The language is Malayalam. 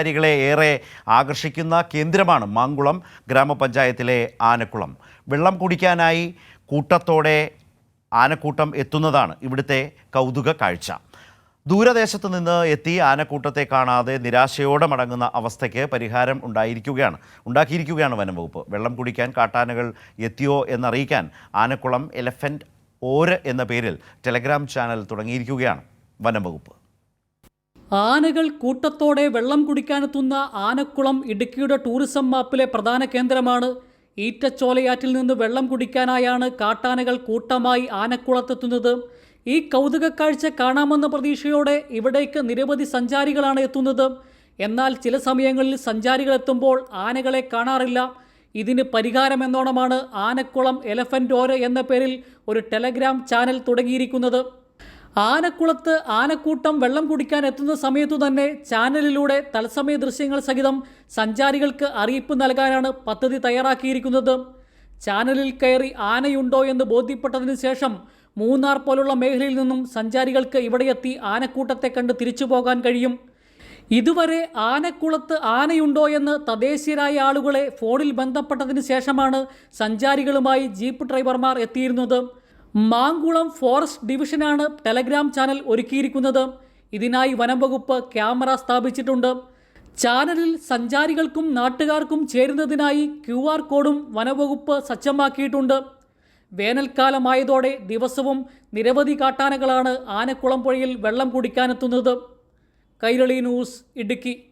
സഞ്ചാരികളെ ഏറെ ആകർഷിക്കുന്ന കേന്ദ്രമാണ് മാങ്കുളം ഗ്രാമപഞ്ചായത്തിലെ ആനക്കുളം. വെള്ളം കുടിക്കാനായി കൂട്ടത്തോടെ ആനക്കൂട്ടം എത്തുന്നതാണ് ഇവിടുത്തെ കൗതുക കാഴ്ച. ദൂരദേശത്ത് നിന്ന് എത്തി ആനക്കൂട്ടത്തെ കാണാതെ നിരാശയോടെ മടങ്ങുന്ന അവസ്ഥയ്ക്ക് പരിഹാരം ഉണ്ടായിരിക്കുകയാണ്. ഉണ്ടാക്കിയിരിക്കുകയാണ് വനം വകുപ്പ്. വെള്ളം കുടിക്കാൻ കാട്ടാനകൾ എത്തിയോ എന്നറിയിക്കാൻ ആനക്കുളം എലഫന്റ് ഓര് എന്ന പേരിൽ ടെലഗ്രാം ചാനൽ തുടങ്ങിയിരിക്കുകയാണ് വനം വകുപ്പ്. ആനകൾ കൂട്ടത്തോടെ വെള്ളം കുടിക്കാനെത്തുന്ന ആനക്കുളം ഇടുക്കിയുടെ ടൂറിസം മാപ്പിലെ പ്രധാന കേന്ദ്രമാണ്. ഈറ്റച്ചോലയാറ്റിൽ നിന്ന് വെള്ളം കുടിക്കാനായാണ് കാട്ടാനകൾ കൂട്ടമായി ആനക്കുളത്തെത്തുന്നത്. ഈ കൗതുക കാഴ്ച കാണാമെന്ന പ്രതീക്ഷയോടെ ഇവിടേക്ക് നിരവധി സഞ്ചാരികളാണ് എത്തുന്നത്. എന്നാൽ ചില സമയങ്ങളിൽ സഞ്ചാരികൾ എത്തുമ്പോൾ ആനകളെ കാണാറില്ല. ഇതിന് പരിഹാരമെന്നോണമാണ് ആനക്കുളം എലഫന്റ് ഓര എന്ന പേരിൽ ഒരു ടെലഗ്രാം ചാനൽ തുടങ്ങിയിരിക്കുന്നത്. ആനക്കുളത്ത് ആനക്കൂട്ടം വെള്ളം കുടിക്കാൻ എത്തുന്ന സമയത്തു തന്നെ ചാനലിലൂടെ തത്സമയ ദൃശ്യങ്ങൾ സഹിതം സഞ്ചാരികൾക്ക് അറിയിപ്പ് നൽകാനാണ് പദ്ധതി തയ്യാറാക്കിയിരിക്കുന്നത്. ചാനലിൽ കയറി ആനയുണ്ടോ എന്ന് ബോധ്യപ്പെട്ടതിന് ശേഷം മൂന്നാർ പോലുള്ള മേഖലയിൽ നിന്നും സഞ്ചാരികൾക്ക് ഇവിടെയെത്തി ആനക്കൂട്ടത്തെ കണ്ട് തിരിച്ചു പോകാൻ കഴിയും. ഇതുവരെ ആനക്കുളത്ത് ആനയുണ്ടോ എന്ന് തദ്ദേശീയരായ ആളുകളെ ഫോണിൽ ബന്ധപ്പെട്ടതിന് ശേഷമാണ് സഞ്ചാരികളുമായി ജീപ്പ് ഡ്രൈവർമാർ എത്തിയിരുന്നത്. മാങ്കുളം ഫോറസ്റ്റ് ഡിവിഷനാണ് ടെലഗ്രാം ചാനൽ ഒരുക്കിയിരിക്കുന്നത്. ഇതിനായി വനം വകുപ്പ് ക്യാമറ സ്ഥാപിച്ചിട്ടുണ്ട്. ചാനലിൽ സഞ്ചാരികൾക്കും നാട്ടുകാർക്കും ചേരുന്നതിനായി ക്യു ആർ കോഡും വനവകുപ്പ് സജ്ജമാക്കിയിട്ടുണ്ട്. വേനൽക്കാലമായതോടെ ദിവസവും നിരവധി കാട്ടാനകളാണ് ആനക്കുളം പുഴയിൽ വെള്ളം കുടിക്കാനെത്തുന്നത്. കൈരളി ന്യൂസ് ഇടുക്കി.